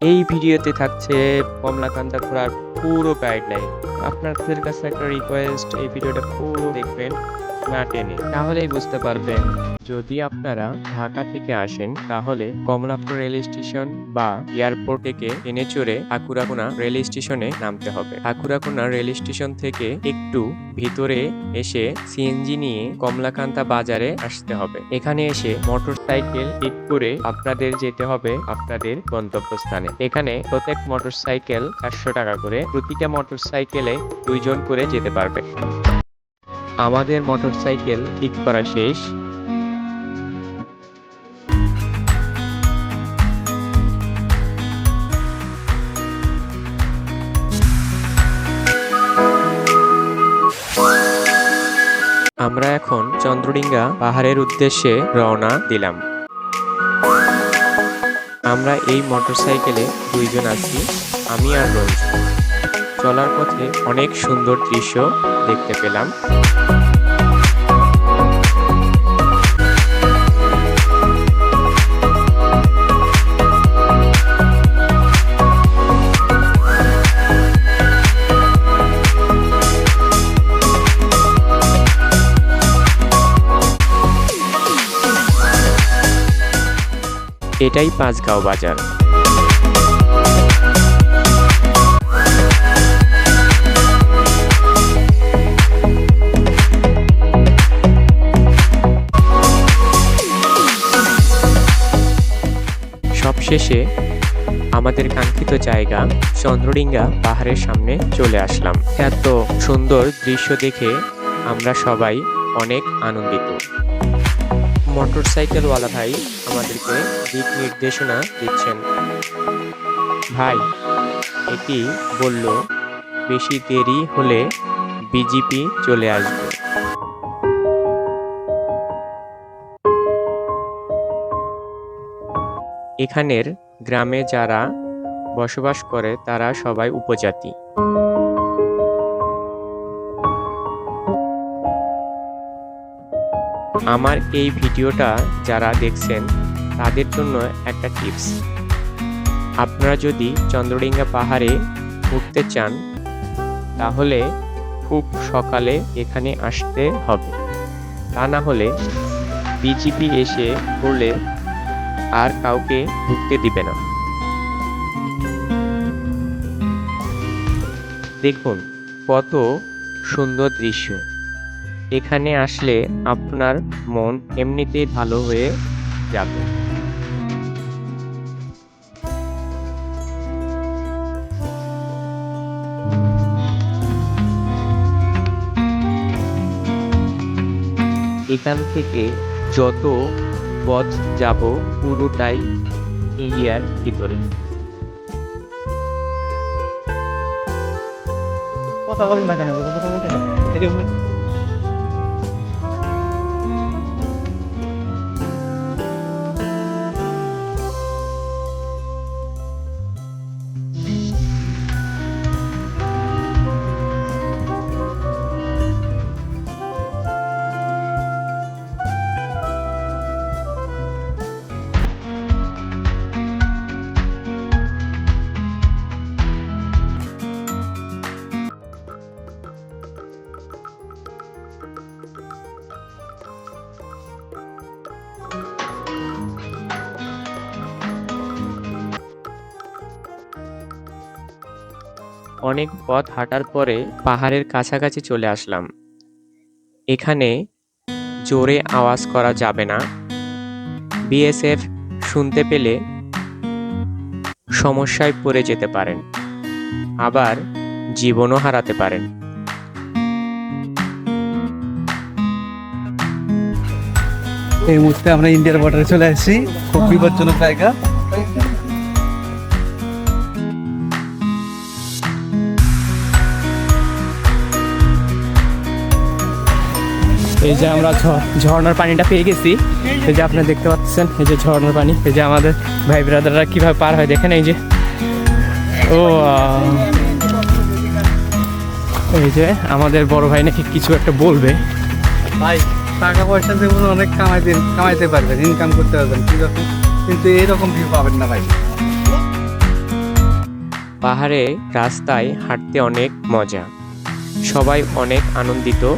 এই ভিডিওতে থাকছে কমলাকান্দা ঘোরার পুরো গাইডলাইন আপনাদের কাছে একটা রিকোয়েস্ট এই ভিডিওটা পুরো দেখবেন। না টেনে। তাহলেই বুঝতে পারবেন। যদি আপনারা ঢাকা থেকে আসেন, তাহলে কমলাপুর রেল স্টেশন বা এয়ারপোর্ট থেকে ট্রেনে চড়ে ঠাকুরাকোনা রেল স্টেশনে নামতে হবে। ঠাকুরাকোনা রেল স্টেশন থেকে একটু ভিতরে এসে সিএনজি নিয়ে কমলাকান্তা বাজারে আসতে হবে। এখানে এসে মোটর সাইকেল ঠিক করে আপনাদের যেতে হবে আপনাদের গন্তব্যস্থানে। এখানে প্রত্যেক মোটর সাইকেল চারশো টাকা করে, প্রতিটা মোটর সাইকেলে দুইজন করে যেতে পারবে। আমাদের মোটরসাইকেল ঠিক করা শেষ। আমরা এখন চন্দ্রডিঙ্গা পাহাড়ের উদ্দেশ্যে রওনা দিলাম। আমরা এই মোটরসাইকেলে দুইজন আছি, আমি আর রঞ্জু চলার পথে অনেক সুন্দর দৃশ্য দেখতে পেলাম। এটাই পাঁচগাঁও বাজার। সবশেষে আমাদের কাঙ্ক্ষিত জায়গা চন্দ্রডিঙ্গা পাহাড়ের সামনে চলে আসলাম। এত সুন্দর দৃশ্য দেখে আমরা সবাই অনেক আনন্দিত। মোটরসাইকেলওয়ালা ভাই আমাদেরকে দিক নির্দেশনা দিচ্ছেন। ভাই, এটি বলল, বেশি দেরি হলে বিজেপি চলে আসবে। এখানের গ্রামে যারা বসবাস করে, তারা সবাই উপজাতি। আমার এই ভিডিওটা যারা দেখছেন, তাদের জন্য একটা টিপস। আপনারা যদি চন্দ্রডিঙ্গা পাহাড়ে উঠতে চান, তাহলে খুব সকালে এখানে আসতে হবে। তা না হলে বিজিপি এসে পড়লে আর কাউকে ঢুকতে দিবে না। দেখুন, কত সুন্দর দৃশ্য। এখানে আসলে আপনার মন এমনিতেই ভালো হয়ে যাবে। এখান থেকে যত পথ যাব পুরোটাই ইন্ডিয়ার ভিতরে। কথা বলেন না কেন? অনেক পথ হাঁটার পরে পাহাড়ের কাছাকাছি চলে আসলাম। এখানে জোরে আওয়াজ করা যাবে না। বিএসএফ শুনতে পেলে সমস্যায় পড়ে যেতে পারেন, আবার জীবনও হারাতে পারেন। এই মুহূর্তে আমরা ইন্ডিয়ার বর্ডারে চলে আসছি। খুব বিপজ্জনক জায়গা। এই যে আমরা ঝ- ঝর্ণার পানিটা পেয়ে গেছি। এই যে আপনারা দেখতে পাচ্ছেন এই যে ঝর্ণার পানি। এই যে আমাদের ভাই ব্রাদাররা কীভাবে পার হয় দেখেন এই যে। ও এই যে আমাদের বড় ভাই নাকি কিছু একটা বলবে। ভাই টাকা পয়সা যেমন অনেক কামাইতে কামাইতে পারবেন ইনকাম করতে পারবেন ঠিক আছে? কিন্তু এইরকম ভিউ পাবেন না ভাই। পাহাড়ে রাস্তায় হাঁটতে অনেক মজা। সবাই অনেক আনন্দিত।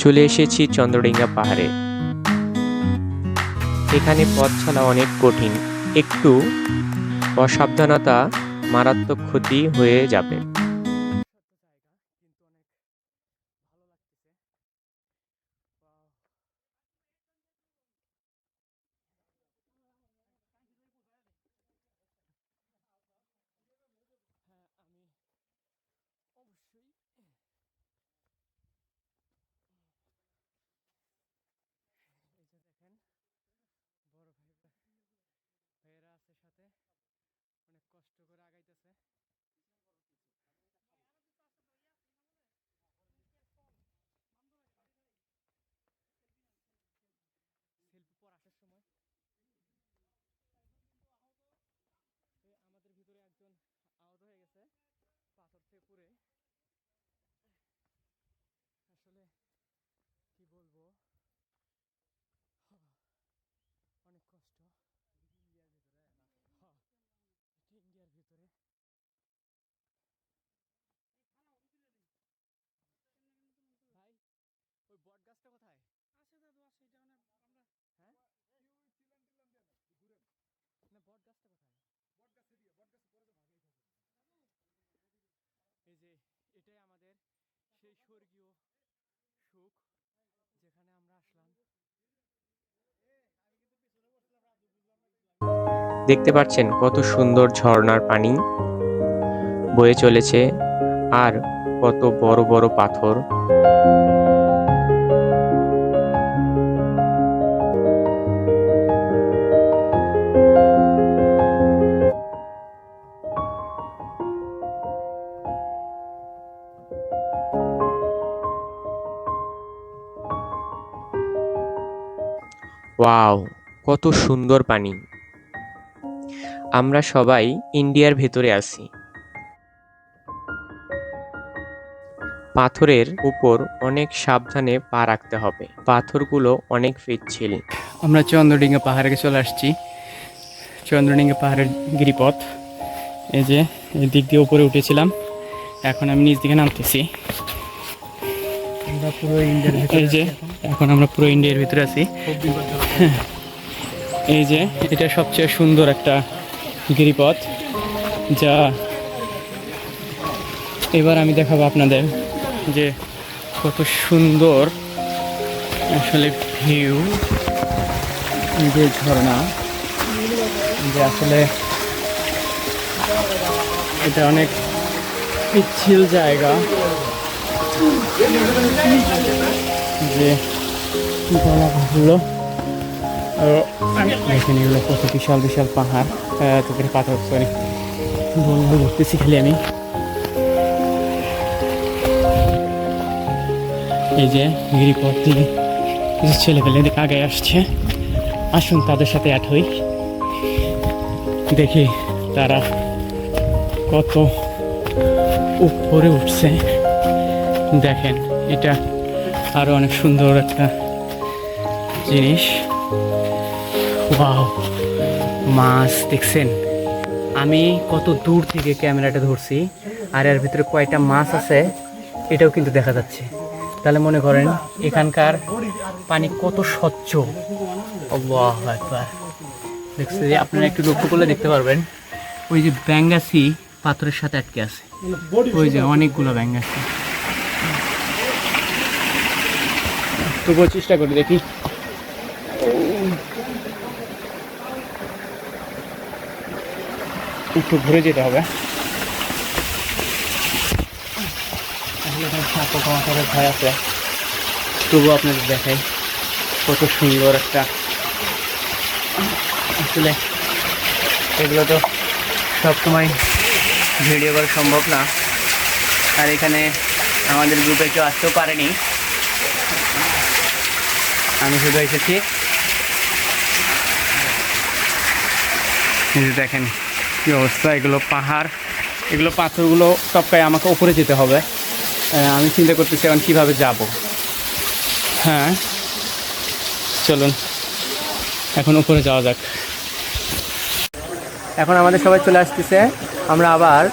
চলে এসেছি চন্দ্রডিঙ্গা পাহাড়ে। এখানে পথ চলা অনেক কঠিন। একটু অসাবধানতা মারাত্মক ক্ষতি হয়ে যাবে ভাইয়েরা আছে সাথে অনেক কষ্ট করে আগাইতেছে সেলফি পর আসার সময় এই আমাদের ভিতরে একজন আহত হয়ে গেছে পাথর থেকে পড়ে আসলে কি বলব অনেক কষ্ট হ্যাঁ, এটা ইন্ডিয়ার ভিতরে ভাই ওই বট গাছটা কোথায় হ্যাঁ না বট গাছটা কোথায় এই যে এটাই আমাদের সেই স্বর্গীয় সুখ যেখানে আমরা আসলাম। দেখতে পাচ্ছেন কত সুন্দর ঝর্ণার পানি বয়ে চলেছে আর কত বড় বড় পাথর। ওয়াও, কত সুন্দর পানি। আমরা সবাই ইন্ডিয়ার ভেতরে আছি। পাথরের উপর অনেক সাবধানে পা রাখতে হবে। পাথরগুলো অনেক পিচ্ছিল আমরা চন্দ্রডিঙ্গা পাহাড়ে চলে আসছি। চন্দ্রডিঙ্গা পাহাড়ের গিরিপথ। এই যে এই দিক দিয়ে উপরে উঠেছিলাম। এখন আমি নিচ দিকে নামতেছি। পুরো ইন্ডিয়ার এই যে এখন। আমরা পুরো ইন্ডিয়ার ভিতরে আছি। এই যে এটা সবচেয়ে সুন্দর একটা গিরিপথ যা এবার আমি দেখাবো আপনাদের যে কত সুন্দর আসলে ভিউ যে ঝর্ণা। যে আসলে এটা অনেক পিচ্ছিল জায়গা। যে ভালো দেখেন এগুলো কত বিশাল বিশাল পাহাড়। তোদের পাথর সরি বলব ঘুরতেছি খালি আমি। এই যে গিরিপথ কিছু ছেলে পেলে দিকে আগে আসছে। আসুন তাদের সাথে অ্যাড হই। দেখি তারা কত উপরে উঠছে। দেখেন, এটা আরও অনেক সুন্দর একটা জিনিস। মাছ, দেখছেন? আমি কত দূর থেকে ক্যামেরাটা ধরছি, আর এর ভিতরে কয়টা মাছ আছে, এটাও কিন্তু দেখা যাচ্ছে। তাহলে মনে করেন, এখানকার পানি কত স্বচ্ছ। দেখছি যে আপনারা একটু লক্ষ্য করলে দেখতে পারবেন, ওই যে ব্যাঙ্গাসি পাথরের সাথে আটকে আছে। ওই যে অনেকগুলো ব্যাঙ্গাসি। তবুও চেষ্টা করি, দেখি। একটু ঘুরে যেতে হবে। পোকামাকড়ের ভয় আছে। তবুও আপনাদের দেখাই কত সুন্দর একটা আসলে এগুলো তো সবসময় ভিডিও করা সম্ভব না। আর এখানে আমাদের গ্রুপে কেউ আসতেও পারেনি। আমি শুধু এসেছি। দেখেন কি অবস্থা, এগুলো পাহাড়। এগুলো পাথরগুলো টপকায় আমাকে উপরে যেতে হবে। আমি চিন্তা করতেছি এখন কীভাবে যাব। হ্যাঁ চলুন, এখন উপরে যাওয়া যাক। এখন আমাদের সবাই চলে আসতেছে। আমরা আবার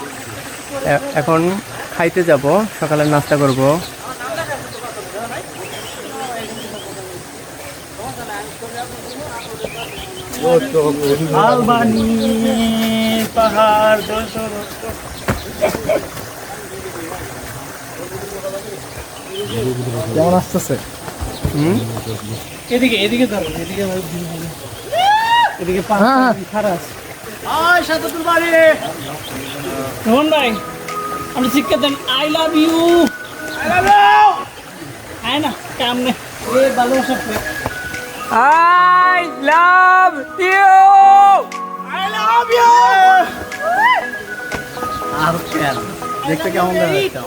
এখন খাইতে যাব, সকালের নাস্তা করব। আলবানি পাহাড় কেমন আসতেছে? এদিকে এদিকে ধরো এদিকে এদিকে খারাপ আছে। আয় সাতাতুর বাড়ি। রোহন ভাই আপনি শিক্ষা দেন I love you I love you আয় না কামনে এ ভালোবাসা। I love you I love you আর কেন দেখতে কেমন দেখাচ্ছে